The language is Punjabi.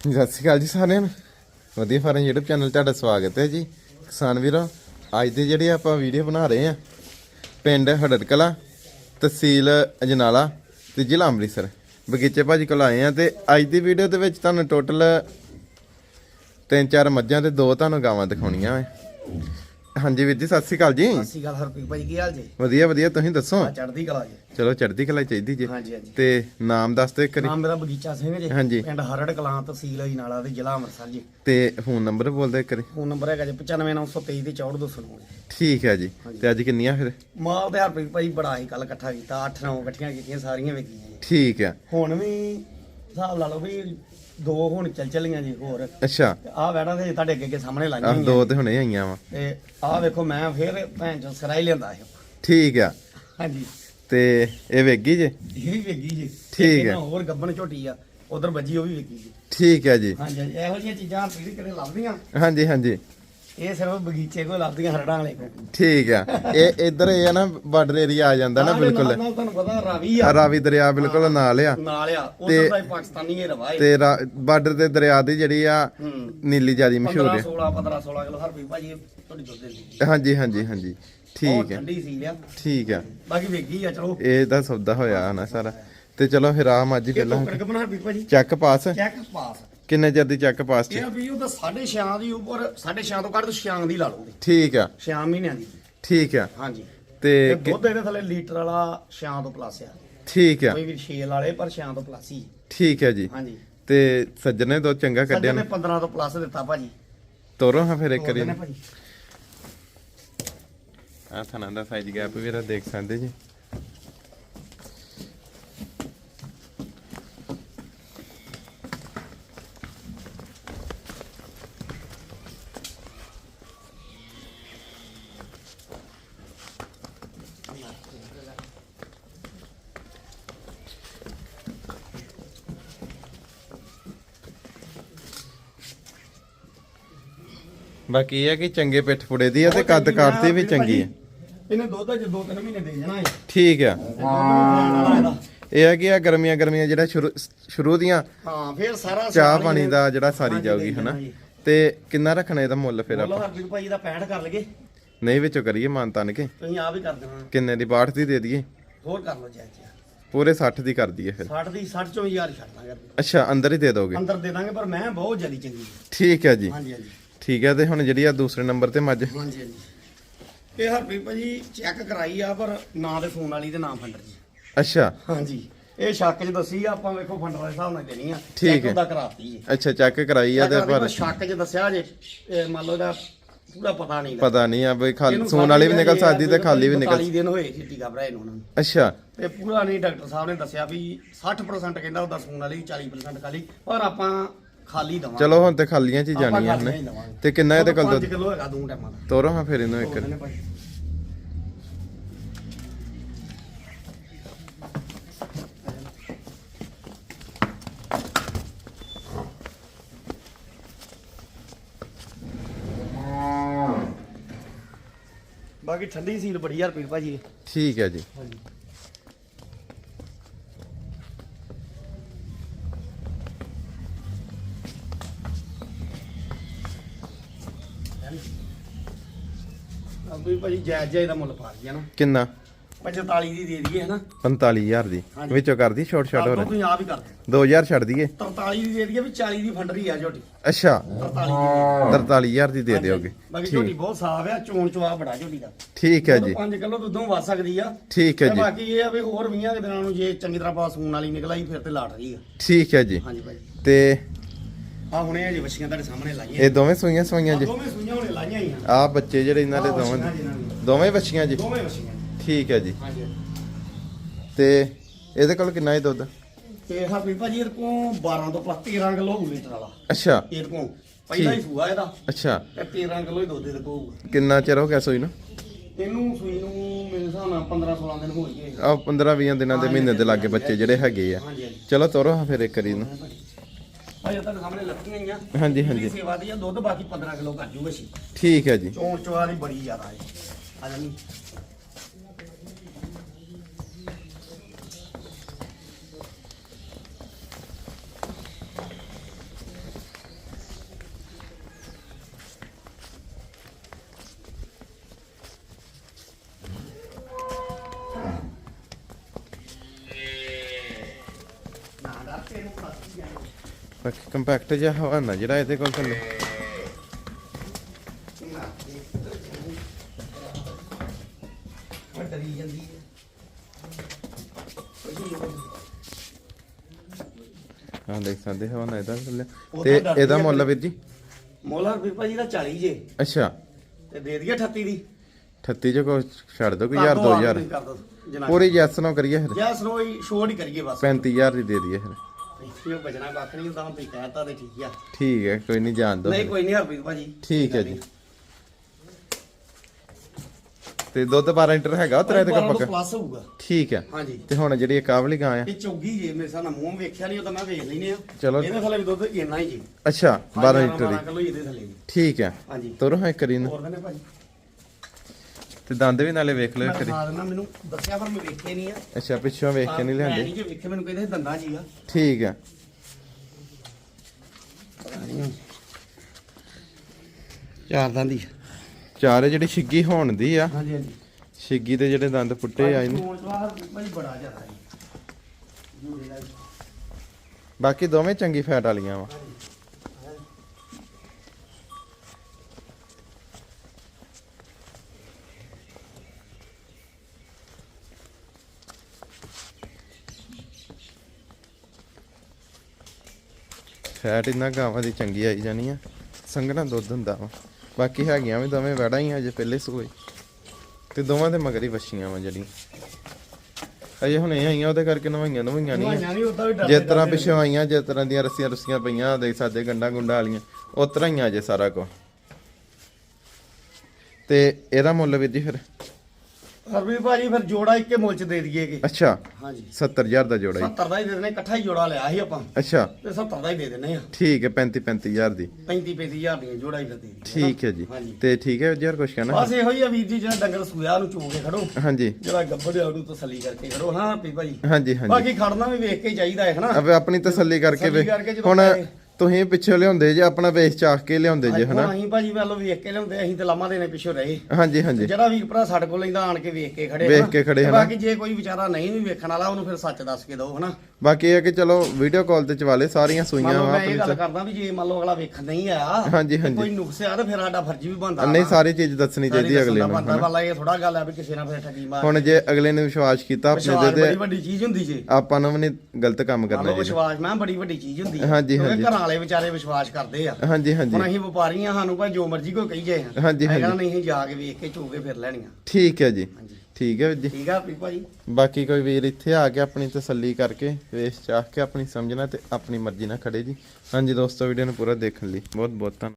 ਸਤਿ ਸ਼੍ਰੀ ਅਕਾਲ ਜੀ ਸਾਰਿਆਂ ਨੂੰ। ਵਧੀਆ ਫਾਰਮ YouTube ਚੈਨਲ ਤੁਹਾਡਾ ਸਵਾਗਤ ਹੈ ਜੀ। ਕਿਸਾਨ ਵੀਰੋ, ਅੱਜ ਦੇ ਜਿਹੜੇ ਆਪਾਂ ਵੀਡੀਓ ਬਣਾ ਰਹੇ ਆ ਪਿੰਡ ਹੜੜਕਲਾ ਤਹਿਸੀਲ ਅਜਨਾਲਾ ਤੇ ਜ਼ਿਲ੍ਹਾ ਅੰਮ੍ਰਿਤਸਰ। ਬਗੀਚੇ ਭਾਜੀ ਕੋਲ ਆਏ ਆ ਤੇ ਅੱਜ ਦੀ ਵੀਡੀਓ ਦੇ ਵਿੱਚ ਤੁਹਾਨੂੰ ਟੋਟਲ ਤਿੰਨ ਚਾਰ ਮੱਝਾਂ ਤੇ ਦੋ ਤੁਹਾਨੂੰ ਗਾਵਾਂ ਦਿਖਾਉਣੀਆਂ ਏ ਹਾਂਜੀ ਵੀਰ ਜੀ ਸਤਿ ਸ਼੍ਰੀ ਅਕਾਲ ਜੀ। ਸਤਿ ਸ਼੍ਰੀ ਅਕਾਲ ਹਰਪ੍ਰੀਤ ਭਾਈ ਕੀ ਹਾਲ ਜੀ? ਵਧੀਆ ਵਧੀਆ ਤੁਸੀਂ ਦੱਸੋ? ਆ ਚੜ੍ਹਦੀ ਕਲਾ ਜੀ। ਚਲੋ ਚੜ੍ਹਦੀ ਕਲਾ ਚਾਹੀਦੀ ਜੀ। ਹਾਂਜੀ ਹਾਂਜੀ। ਤੇ ਨਾਮ ਦੱਸ ਦਿਓ ਇੱਕ ਵਾਰੀ। ਨਾਮ ਮੇਰਾ ਬਗੀਚਾ ਸਿੰਘ ਜੀ ਹਾਂਜੀ। ਪਿੰਡ ਹਰੜ ਕਲਾਂ ਤਹਿਸੀਲ ਹੀ ਨਾਲਾ ਤੇ ਜ਼ਿਲ੍ਹਾ ਅੰਮ੍ਰਿਤਸਰ ਜੀ। ਤੇ ਫੋਨ ਨੰਬਰ ਬੋਲ ਦਿਓ ਇੱਕ ਵਾਰੀ। ਫੋਨ ਨੰਬਰ ਹੈਗਾ ਜੀ 95923 ਤੇ 6429 ਜੀ। ਠੀਕ ਹੈ ਜੀ। ਤੇ ਅੱਜ ਕਿੰਨੀਆਂ ਫਿਰ? ਮਾਲ ਤੇ ਹਰਪ੍ਰੀਤ ਭਾਈ ਬੜਾ ਹੀ ਕੱਲ ਇਕੱਠਾ ਕੀਤਾ 8 9 ਇਕੱਠੀਆਂ ਕੀਤੀਆਂ ਸਾਰੀਆਂ ਵੇਖੀਆਂ ਜੀ। ਠੀਕ ਆ ਹੁਣ ਵੀ ਹਿਸਾਬ ਲਾ ਲਓ ਵੀ ਦੋ ਹੁਣ ਚੱਲ ਚੱਲੀਆਂ ਜੀ ਹੋਰ। ਅੱਛਾ। ਆਹ ਵੈੜਾ ਤੇ ਤੁਹਾਡੇ ਅੱਗੇ ਅੱਗੇ ਸਾਹਮਣੇ ਲਾਈਆਂ ਆਹ ਦੋ ਤੇ ਹੁਣੇ ਆਈਆਂ ਵਾ। ਤੇ ਆਹ ਵੇਖੋ ਮੈਂ ਫੇਰ ਭੈਣ ਚੋਂ ਸਰਾਈ ਲਿਆਂਦਾ ਇਹ ਠੀਕ ਆ। ਹਾਂਜੀ। ਤੇ ਇਹ ਵੇਗੀ ਜੇ? ਇਹ ਵੀ ਵੇਗੀ ਜੀ। ਠੀਕ ਹੈ। ਹੋਰ ਗੱਬਣ ਝੋਟੀ ਆ ਉਧਰ ਵੱਜੀ ਉਹ ਵੀ ਵੇਗੀ ਜੀ। ਠੀਕ ਹੈ ਜੀ। ਹਾਂਜੀ ਇਹੋ ਜਿਹੀਆਂ ਚੀਜ਼ਾਂ ਪੀੜੀ ਕਿਤੇ ਲੱਭਦੀਆਂ ਹਾਂਜੀ ਹਾਂਜੀ। ਇਹ ਸਿਰਫ ਬਗੀਚੇ ਕੋਲ ਲੱਭਦੀਆਂ ਹਰੜਾਂ ਵਾਲੇ ਕੋਲ। ਠੀਕ ਆ। ਇਹ ਇੱਧਰ ਇਹ ਆ ਨਾ ਬਾਰਡਰ ਏਰੀਆ ਆ ਜਾਂਦਾ ਨਾ ਬਿਲਕੁਲ। ਨਾਲ ਤੁਹਾਨੂੰ ਪਤਾ ਰਾਵੀ ਆ। ਆ ਰਾਵੀ ਦਰਿਆ ਬਿਲਕੁਲ ਨਾਲ ਆ। ਨਾਲ ਆ। ਤੇ- ਉਧਰ ਦਾ ਹੀ ਪਾਕਿਸਤਾਨੀ ਇਹ ਰਵਾ ਤੇ ਬਾਰਡਰ ਤੇ ਦਰਿਆ ਦੀ ਜਿਹੜੀ ਆ ਨੀਲੀ ਜਿਆਦੀ ਮਸ਼ਹੂਰ 15 ਹੈ 16 15 16 ਕਿਲੋ ਹਰ ਭਾਜੀ ਤੁਹਾਡੀ ਦੁੱਧ ਦਿੰਦੀ ਹਾਂਜੀ ਹਾਂਜੀ ਹਾਂਜੀ। ਠੀਕ ਹੈ ਠੰਡੀ ਸੀ ਲਿਆ ਠੀਕ ਆ। ਬਾਕੀ ਵੇਗੀ ਆ ਚਲੋ। ਇਹ ਦਾ ਸੌਦਾ ਹੋਇਆ ਹਨਾ ਸਾਰਾ। ਤੇ ਚਲੋ ਫਿਰ ਆ ਇਹ ਪਹਿਲਾਂ ਕੇ ਚੱਕ ਪਾਸ ਚੈੱਕ ਪਾਸ ਕਿੰਨੇ ਚਿਰ ਦੀ ਚੱਕ ਪਾਸ ਚ ਇਹ ਵੀ ਉਹ ਤਾਂ 6.5 ਦੀ ਉੱਪਰ 6.5 ਤੋਂ ਕੱਢ ਤੋਂ 6 ਦੀ ਲਾ ਲਓਗੇ ਠੀਕ ਆ। 6 ਮਹੀਨਿਆਂ ਦੀ। ਠੀਕ ਆ। ਹਾਂਜੀ। ਤੇ ਤੇ ਕਿ- ਦੁੱਧ ਇਹਦੇ ਥੱਲੇ ਲੀਟਰ ਵਾਲਾ 6 ਤੋਂ ਪਲੱਸ ਆ। ਠੀਕ ਆ। ਕੋਈ ਵੀ ਛੇਲ ਵਾਲੇ ਪਰ 6 ਤੋਂ ਪਲੱਸ ਹੀ। ਠੀਕ ਹੈ ਜੀ। ਹਾਂਜੀ। ਤੇ ਸੱਜਣ ਨੇ ਦੋ ਚੰਗਾ ਕੱਢਿਆ ਨਾ? ਨੇ 15 ਤੋਂ ਪਲੱਸ ਦਿੱਤਾ ਭਾਜੀ। ਤੋਰੋ ਹਾਂ ਫਿਰ ਇੱਕ ਵਾਰੀ। ਭਾਜੀ। ਆ ਥਣਾ ਦਾ ਸਾਈਜ਼ ਗੈਪ ਵੀਰਾ ਦੇਖ ਸਕਦੇ ਜੀ। ਬਾਕੀ ਇਹ ਹੈ ਕਿ ਚੰਗੇ ਪਿੱਠ ਪੁੜੇ ਦੀ ਆ ਤੇ ਕੱਦ ਕਾਟਦੀ ਵੀ ਚੰਗੀ ਹੈ ਇਹਨੇ ਦੁੱਧ ਅਜ ਦੋ ਤਿੰਨ ਮਹੀਨੇ ਦੇ ਜਾਣਾ ਹੈ ਠੀਕ ਆ। ਇਹਦਾ। ਇਹ ਹੈ ਕਿ ਆ ਗਰਮੀਆਂ ਗਰਮੀਆਂ ਜਿਹੜਾ ਸ਼ੁਰੂ ਸ਼ੁਰੂ ਦੀਆਂ ਹਾਂ ਫਿਰ ਸਾਰਾ ਚਾਹ ਪਾਣੀ ਦਾ ਜਿਹੜਾ ਸਾਰੀ ਜਾਊਗੀ ਹਨਾ। ਤੇ ਕਿੰਨਾ ਰੱਖਣਾ ਇਹਦਾ ਮੁੱਲ ਫਿਰ ਆਪਾਂ? ਹਰਪ੍ਰੀਤ ਭਾਈ ਦਾ 65 ਕਰ ਲਗੇ ਨਹੀਂ ਵਿੱਚੋਂ ਕਰੀਏ ਮਾਨ ਤਨ ਕੇ। ਤੁਸੀਂ ਆਪ ਹੀ ਕਰ ਦੇਣਾ। ਕਿੰਨੇ ਦੀ? 62 ਦੀ ਦੇ ਦਈਏ। ਹੋਰ ਕਰ ਲਓ ਚਾਚਾ ਪੂਰੇ 60 ਦੀ ਕਰ ਦਈਏ ਫਿਰ। 60 ਦੀ 60 ਚੋਂ ਹਜ਼ਾਰ ਛੱਡ ਦਾਂਗੇ। ਅੱਛਾ ਅੰਦਰ ਹੀ ਦੇ ਦੋਗੇ? ਅੰਦਰ ਦੇ ਦਾਂਗੇ ਪਰ ਮੈਂ ਬਹੁਤ ਜਲਦੀ ਚੰਗੀ। ਠੀਕ ਹੈ ਜੀ। ਹਾਂਜੀ ਹਾਂਜੀ। ਠੀਕ ਹੈ ਤੇ ਹੁਣ ਜਿਹੜੀ ਆ ਦੂਸਰੇ ਨੰਬਰ ਤੇ ਮੱਝ। ਹਾਂਜੀ ਹਾਂਜੀ। ਇਹ ਹਰਪ੍ਰੀਤ ਭਾਜੀ ਚੈੱਕ ਕਰਾਈ ਆ ਪਰ ਨਾਂ ਤੇ ਫੋਨ ਵਾਲੀ ਤੇ ਨਾਮ ਫੰਡਰ ਜੀ। ਅੱਛਾ। ਹਾਂਜੀ। ਇਹ ਸ਼ੱਕ 'ਚ ਦੱਸੀ ਆ ਆਪਾਂ ਵੇਖੋ ਫੰਡਰ ਦੇ ਹਿਸਾਬ ਨਾਲ ਦੇਣੀ ਆ। ਠੀਕ ਹੈ। ਉਹਦਾ ਕਰਾਤੀ ਜੀ। ਅੱਛਾ ਚੈੱਕ ਕਰਾਈ ਆ ਤੇ ਪਰ ਸ਼ੱਕ 'ਚ ਦੱਸਿਆ ਜੇ ਇਹ ਮੰਨ ਲਓ ਇਹਦਾ ਪੂਰਾ ਪਤਾ ਨਹੀਂ ਪਤਾ ਨਹੀਂ ਆ ਬਈ ਖਾਲੀ ਸੂਣ ਵਾਲੀ ਵੀ ਨਿਕਲ ਸਕਦੀ ਤੇ ਖਾਲੀ ਵੀ 42 ਨਿਕਲ ਦਿਨ ਹੋਏ ਸੀ ਟੀਕਾ ਭਰਾਏ ਨੂੰ ਉਹਨਾਂ ਨੂੰ ਅੱਛਾ। ਤੇ ਪੂਰਾ ਨਹੀਂ ਡਾਕਟਰ ਸਾਹਿਬ ਨੇ ਦੱਸਿਆ ਵੀ 60% ਕਹਿੰਦਾ ਉਹਦਾ ਸੂਣ ਵਾਲੀ 40% ਖਾਲੀ ਪਰ ਆਪਾਂ ਖਾਲੀ ਦਵਾਂਗੇ। ਚਲੋ ਹੁਣ ਤੇ ਖਾਲੀਆਂ ਚ ਹੀ ਜਾਣੀਆਂ ਨੇ। ਤੇ ਕਿੰਨਾ ਇਹਦੇ ਕੋਲ 5 ਦੁੱਧ? ਕਿਲੋ ਹੈਗਾ ਦੋ ਟਾਈਮਾਂ ਦਾ। ਤੋਰੋ ਹਾਂ ਫਿਰ ਇਹਨੂੰ ਇੱਕ। ਬਾਕੀ ਠੰਡੀ ਸੀਲ ਬੜੀ ਯਾਰ ਪੀਰ ਭਾਜੀ। ਠੀਕ ਹੈ ਜੀ। ਹਾਂਜੀ। ਅਬੀ ਭਾਜੀ ਜਾਇਜ਼ ਜਾਇਜ਼ ਦਾ ਮੁੱਲ ਪਾ ਲਿਆ ਨਾ ਕਿੰਨਾ? 45 ਦੀ ਦੇ ਦਈਏ ਹਨਾ। 45000 ਦੀ। ਹਾਂਜੀ। ਵਿੱਚੋਂ ਕਰਦੀ ਛੋਟ ਛੋਟ ਕਰ ਹੋ ਦਿਓ, ਰਿਹਾ ਤੁਸੀਂ ਆਪ ਹੀ ਕਰ ਦਿਓ। 2000 ਛੱਡ ਦਈਏ। 43 ਦੀ ਦੇ ਦਈਏ ਵੀ 40 ਦੀ ਫੰਡਰੀ ਆ ਝੋਟੀ। ਅੱਛਾ। 43 ਦੀ। 43000 ਦੀ ਦੇ ਦਿਓਗੇ। ਬਾਕੀ ਝੋਟੀ ਠੀਕ ਬਹੁਤ ਸਾਫ਼ ਆ ਚੋਣ ਚਵਾ ਬੜਾ ਝੋਟੀ ਦਾ। ਠੀਕ ਹੈ ਜੀ। 5 ਕਿਲੋ ਦੁੱਧੋਂ ਵੱਧ ਸਕਦੀ ਆ। ਠੀਕ ਹੈ ਤੇ ਜੀ। ਬਾਕੀ ਇਹ ਆ ਵੀ ਹੋਰ 20 ਕੁ ਦਿਨਾਂ ਨੂੰ ਜੇ ਚੰਗੀ ਤਰ੍ਹਾਂ ਪਾਸ ਹੋਣ ਵਾਲੀ ਨਿਕਲ ਆਈ ਫਿਰ ਤੇ ਲਾਟ ਰਹੀ ਆ। ਠੀਕ ਹੈ ਜੀ। ਹਾਂਜੀ ਭਾਈ ਤੇ ਆ ਹੁਣੇ ਅਜੇ ਬੱਚੀਆਂ ਤੁਹਾਡੇ ਸਾਹਮਣੇ ਲਾਈਆਂ। ਇਹ ਦੋਵੇਂ ਸੂਈਆਂ ਸੂਈਆਂ ਆਹ ਜੀ। ਦੋਵੇਂ ਸੂਈਆਂ ਹੁਣੇ ਲਾਈਆਂ ਹੀ ਆ। ਆ ਬੱਚੇ ਜਿਹੜੇ ਇਹਨਾਂ ਦੇ ਆਹ ਦੋਵੇਂ ਬੱਚੀਆਂ। ਦੋਵੇਂ ਜੀ। ਦੋਵੇਂ ਬੱਚੀਆਂ ਠੀਕ ਹੈ ਜੀ। ਹਾਂਜੀ। ਤੇ ਇਹਦੇ ਕੋਲ ਕਿੰਨਾ ਹੀ ਦੁੱਧ? ਤੇ ਹਰਪ੍ਰੀਤ ਭਾਜੀ ਇਹ ਕੋਲ 12 ਤੋਂ ਪਲੱਸ 13 ਕਿਲੋ ਹੋਊ ਲੀਟਰ ਵਾਲਾ। ਅੱਛਾ। ਇਹ ਕੋਲ ਪਹਿਲਾ ਹੀ ਠੀਕ। ਸੂਆ ਇਹਦਾ। ਅੱਛਾ। ਤੇ 13 ਕਿਲੋ ਹੀ ਦੁੱਧ ਦੇ ਕੋਊਗਾ ਕਿੰਨਾ ਚਿਰ ਹੋ ਗਿਆ ਸੂਈ ਨੂੰ? ਇਹਨੂੰ ਸੂਈ ਨੂੰ ਮੇਰੇ ਹਿਸਾਬ ਨਾਲ 15 16 ਦਿਨ ਹੋ ਗਏ। ਆ 15 20 ਦਿਨਾਂ ਦੇ ਮਹੀਨੇ ਦੇ ਲਾਗੇ ਬੱਚੇ ਜਿਹੜੇ ਹੈਗੇ ਆ। ਹਾਂਜੀ ਹਾਂਜੀ। ਚਲੋ ਤੋਰੋ ਹਾਂ ਫਿਰ ਇੱਕ ਵਾਰੀ ਨੂੰ ਅਜੇ ਤੁਹਾਡੇ ਸਾਹਮਣੇ ਲੱਤੀਆਂ ਹੀ ਆ। ਹਾਂਜੀ ਹਾਂਜੀ। ਸੇਵਾ ਦੀ ਆ ਦੁੱਧ ਬਾਕੀ 15 ਕਿਲੋ ਕਰ ਜੂ। ਅਸੀਂ ਠੀਕ ਹੈ ਜੀ। ਚੋਣ ਚਵਾ ਦੀ ਬੜੀ ਜ਼ਿਆਦਾ ਹੈ। ਆ ਜਾਨੀ ਨਾ ਦਾ ਤੇਨੂੰ ਪਾਤੀ ਜਾਨੀ ਬਾਕੀ ਕੰਪੈਕਟ ਜਿਹਾ ਹਵਾਨਾ ਜਿਹੜਾ ਇਹਦੇ ਕੋਲ ਥੱਲੇ ਉਹ ਡਰੀ ਜਾਂਦੀ ਹੈ ਹਾਂ ਦੇਖ ਸਕਦੇ ਹਵਾਨਾ ਇਹਦਾ ਥੱਲੇ ਤੇ ਇਹਦਾ ਮੁੱਲ। ਵੀਰ ਜੀ? ਮੋਲਾ ਵੀਰ ਭਾਜੀ ਦਾ 40 ਜੇ। ਅੱਛਾ। ਤੇ ਦੇ ਦਈਏ 38 ਦੀ। 38 ਚ ਕੋ ਛੱਡ ਦੋ ਕੋਈ ਕਰ ਯਾਰ ਦਿਓ ਆਪ 2000 ਵੀ ਕਰ ਦਿਓ ਜਨਾਬ ਪੂਰੀ ਜੈਸ ਨਾ ਕਰੀਏ ਫਿਰ। ਜੈਸ ਰੋਈ ਛੋੜ ਹੀ ਕਰੀਏ ਬਸ। 35000 ਦੀ ਦੇ ਦਈਏ ਫਿਰ। ਇੱਥੇ ਉਹ ਬਚਣਾ ਕੱਖ ਨਹੀਂ ਹੁੰਦਾ ਹੁਣ ਤੁਸੀਂ ਕਹਿਤਾ ਤੇ ਠੀਕ ਆ। ਠੀਕ ਹੈ ਕੋਈ ਨਹੀਂ ਜਾਣ ਦੋ ਨਹੀਂ ਕੋਈ ਨਹੀਂ ਹਰਪ੍ਰੀਤ ਭਾਜੀ। ਠੀਕ ਹੈ ਜੀ। ਤੇ ਦੁੱਧ 12 ਲੀਟਰ ਹੈਗਾ ਤੇਰੇ ਤੇ ਕੱਪਕ ਪਲੱਸ ਹੋਊਗਾ। ਠੀਕ ਹੈ। ਹਾਂਜੀ। ਤੇ ਹੁਣ ਜਿਹੜੀ ਕਾਬਲੀ ਗਾਂ ਆ। ਇਹ ਚੌਗੀ ਜੇ ਮੇਰੇ ਸਾਹਮਣੇ ਮੂੰਹ ਵੇਖਿਆ ਨਹੀਂ ਉਹ ਤਾਂ ਮੈਂ ਵੇਖ ਲੈਨੇ ਆ ਚਲੋ। ਇਹਦੇ ਥੱਲੇ ਵੀ ਦੁੱਧ ਇੰਨਾ ਹੀ ਜੀ। ਅੱਛਾ 12 ਲੀਟਰ ਦੀ ਕਿਲੋ ਇਹਦੇ ਥੱਲੇ। ਜੀ ਠੀਕ ਹੈ। ਹਾਂਜੀ। ਤੁਰ ਹਾਂ ਕਰੀ ਨਾ ਹੋਰ ਦਨੇ ਭਾਜੀ। ਤੇ ਦੰਦ ਵੀ ਨਾਲੇ ਵੇਖ ਲਿਓ ਮੈਂ ਕਰੀ ਦਿਖਾ ਦਿੰਦਾ ਮੈਨੂੰ ਦੱਸਿਆ ਪਰ ਮੈਂ ਵੇਖੇ ਨਹੀਂ ਆ। ਅੱਛਾ ਪਿੱਛੋਂ ਵੇਖ ਕੇ ਨਹੀਂ ਮੈਂ ਲਿਆਂਦੇ ਨਹੀਂ ਜੇ ਵੇਖੇ ਮੈਨੂੰ ਕਹਿੰਦੇ ਦੰਦਾਂ ਜੀ ਆ। ਠੀਕ ਹੈ ਚਾਰ ਦੰਦੀ ਚਾਰ ਇਹ ਜਿਹੜੀ ਛਿੱਗੀ ਹੋਣ ਦੀ ਆ। ਹਾਂਜੀ ਹਾਂਜੀ। ਛਿੱਗੀ ਤੇ ਜਿਹੜੇ ਦੰਦ ਪੁੱਟੇ ਆਏ ਨੇ ਬੜਾ ਜ਼ਿਆਦਾ ਦਾ। ਬਾਕੀ ਦੋਵੇਂ ਚੰਗੀ ਫੈਟ ਵਾਲੀਆਂ ਵਾ। ਫੈਟ ਇਹਨਾਂ ਗਾਵਾਂ ਦੀ ਚੰਗੀ ਆਈ ਜਾਣੀ ਆ। ਸੰਘਣਾ ਦੁੱਧ ਹੁੰਦਾ ਵਾ। ਬਾਕੀ ਹੈਗੀਆਂ ਵੀ ਦੋਵੇਂ ਵੜਾ ਹੀ ਆ ਅਜੇ ਪਹਿਲੇ ਸੂਏ। ਤੇ ਦੋਵਾਂ ਦੇ ਮਗਰ ਹੀ ਵੱਛੀਆਂ ਵਾ ਜਿਹੜੀਆਂ। ਅਜੇ ਹੁਣ ਇਹ ਆਈਆਂ ਉਹਦੇ ਕਰਕੇ ਨਵਾਈਆਂ ਨਵਾਈਆਂ ਨਹੀਂ ਵੀ ਜਿਸ ਤਰ੍ਹਾਂ ਪਿੱਛੋਂ ਆਈਆਂ ਜਿਸ ਤਰ੍ਹਾਂ ਦੀਆਂ ਰੱਸੀਆਂ ਰੁੱਸੀਆਂ ਪਈਆਂ ਦੇਖ ਸਕਦੇ ਗੰਡਾ ਗੁੰਡਾ ਵਾਲੀਆਂ ਉਸ ਤਰ੍ਹਾਂ ਹੀ ਆ ਜੇ ਸਾਰਾ ਕੁਝ ਤੇ ਇਹਦਾ ਮੁੱਲ ਵੀਰ ਜੀ ਫਿਰ? ਹਰਵੀਰ ਭਾਜੀ ਫਿਰ ਜੋੜਾ ਇੱਕੇ ਮੁੱਲ ਚ ਦੇ ਦਈਏਗੇ ਅੱਛਾ। ਹਾਂਜੀ। 70000 ਦਾ ਜੋੜਾ ਜੀ। 70 ਦਾ ਹੀ ਦੇ ਦੇਣੇ ਇਕੱਠਾ ਹੀ ਜੋੜਾ ਲਿਆ ਸੀ ਆਪਾਂ। ਅੱਛਾ। ਤੇ 70 ਦਾ ਹੀ ਦੇ ਦਿੰਨੇ ਆ। ਠੀਕ ਹੈ 35 35000 ਦੀ। 35 35000 ਦੀਆਂ ਜੋੜਾ ਹੀ ਫਿਰ ਦੇ ਦਈਏ ਠੀਕ ਹੈ ਜੀ। ਤੇ ਠੀਕ ਹੈ ਯਾਰ ਕੁਛ ਕਹਿਣਾ? ਬਸ ਇਹੋ ਹੀ ਆ ਵੀਰ ਜੀ ਜਿਹੜਾ ਡੰਗਰ ਸੂਆ ਨੂੰ ਚੋ ਕੇ ਖੜੋ। ਹਾਂਜੀ। ਜਿਹੜਾ ਗੱਬੜਿਆ ਉਹਨੂੰ ਤਸੱਲੀ ਕਰਕੇ ਖੜੋ। ਹਾਂ ਪੀ ਭਾਜੀ ਹਾਂਜੀ ਹਾਂਜੀ। ਬਾਕੀ ਖੜਨਾ ਵੀ ਵੇਖ ਕੇ ਚਾਹੀਦਾ ਹੈ ਹਨਾ? ਆਪਣੀ ਤਸੱਲੀ ਕਰਕੇ ਹੁਣ। ਤੁਸੀਂ ਪਿੱਛੇ ਲਿਆਉਂਦੇ ਜੇ ਆਪਣਾ ਵੇਚ ਚਾਖ ਕੇ ਲਿਆਉਂਦੇ ਜੇ ਹਨਾ ਅਸੀਂ ਭਾਜੀ ਵੱਲੋਂ ਵੇਖ ਕੇ ਲਿਆਉਂਦੇ ਅਸੀਂ ਤੇ ਲਾਮਾ ਦੇਣੇ ਪਿੱਛੋਂ ਰਹੇ ਹਾਂਜੀ ਤੇ ਹਾਂਜੀ ਜਿਹੜਾ ਵੀਰ ਭਰਾ ਸਾਡੇ ਕੋਲ ਲੈਂਦਾ ਆਣ ਕੇ ਵੇਖ ਕੇ ਖੜੇ ਵੇਖ। ਕੇ ਖੜੇ ਤੇ ਹਨਾ। ਬਾਕੀ ਜੇ ਕੋਈ ਵਿਚਾਰਾ ਨਹੀਂ ਵੀ ਵੇਖਣ ਵਾਲਾ ਉਹਨੂੰ ਫਿਰ ਸੱਚ ਦੱਸ ਕੇ ਦਿਓ ਹਨਾ ਬਾਕੀ ਇਹ ਹੈ ਕਿ ਚਲੋ ਵੀਡੀਓ ਕਾਲ ਤੇ ਚਵਾਲੇ ਸਾਰੀਆਂ ਸੂਈਆਂ ਵਾ ਮੈਂ ਇਹ ਗੱਲ ਕਰਦਾ ਵੀ ਜੇ ਮੰਨ ਲਓ ਅਗਲਾ ਵੇਖਣ ਨਹੀਂ ਆਇਆ ਹਾਂਜੀ, ਤੇ ਹਾਂਜੀ। ਕੋਈ ਨੁਕਸ ਆ ਤਾਂ ਫਿਰ ਸਾਡਾ ਫਰਜ਼ ਵੀ ਬਣਦਾ ਨਹੀਂ ਸਾਰੀ ਚੀਜ਼ ਦੱਸਣੀ ਚਾਹੀਦੀ ਅਗਲੇ ਨੂੰ ਬੰਦਾ। ਵਾਲਾ ਇਹ ਥੋੜਾ ਗੱਲ ਆ ਵੀ ਕਿਸੇ ਨਾਲ ਫਿਰ ਠੱਗੀ ਮਾਰ ਹੁਣ ਜੇ ਅਗਲੇ ਨੇ ਵਿਸ਼ਵਾਸ ਕੀਤਾ ਆਪਣੇ ਦੇ ਬੜੀ ਤੇ ਵੱਡੀ ਚੀਜ਼ ਹੁੰਦੀ ਜੇ ਆਪਾਂ ਨੂੰ ਵੀ ਗਲਤ ਕੰਮ ਕਰਨਾ ਚਾਹੀਦਾ ਵਿਸ਼ਵਾਸ ਮੈਂ ਬੜੀ ਵੱਡੀ ਚੀਜ਼ ਹੁੰਦੀ ਹੈ ਹਾਂਜੀ, ਹਾਂਜੀ। ਘਰਾਂ ਵਾਲੇ ਵਿਚਾਰੇ ਵਿਸ਼ਵਾਸ ਕਰਦੇ ਆ। ਹਾਂਜੀ ਹਾਂਜੀ। ਹੁਣ ਅਸੀਂ ਵਪਾਰੀ ਆ ਸਾਨੂੰ ਭਾਵੇਂ ਜੋ ਮਰਜ਼ੀ ਕੋਈ ਕਹੀ ਜਾਏ ਹਾਂਜੀ, ਹਾਂਜੀ। ਨਹੀਂ ਅਸੀਂ ਜਾ ਕੇ ਵੇਖ ਕੇ ਚੋ ਕੇ ਫਿਰ ਲੈਣੀਆਂ। ਠੀਕ ਹੈ ਜੀ। ਠੀਕ ਹੈ ਵੀਰ ਜੀ। ਠੀਕ ਆ ਪ੍ਰੀਤ ਭਾਜੀ? ਬਾਕੀ ਕੋਈ ਵੀਰ ਇੱਥੇ ਆ ਕੇ ਆਪਣੀ ਤਸੱਲੀ ਕਰਕੇ ਵੇਚ ਚਾਖ ਕੇ ਆਪਣੀ ਸਮਝਣਾ ਤੇ ਆਪਣੀ ਮਰਜ਼ੀ ਨਾਲ ਖੜੇ ਜੀ। ਹਾਂਜੀ ਦੋਸਤੋ ਵੀਡੀਓ ਨੂੰ ਪੂਰਾ ਦੇਖਣ ਲਈ ਬਹੁਤ ਬਹੁਤ ਧੰਨਵਾਦ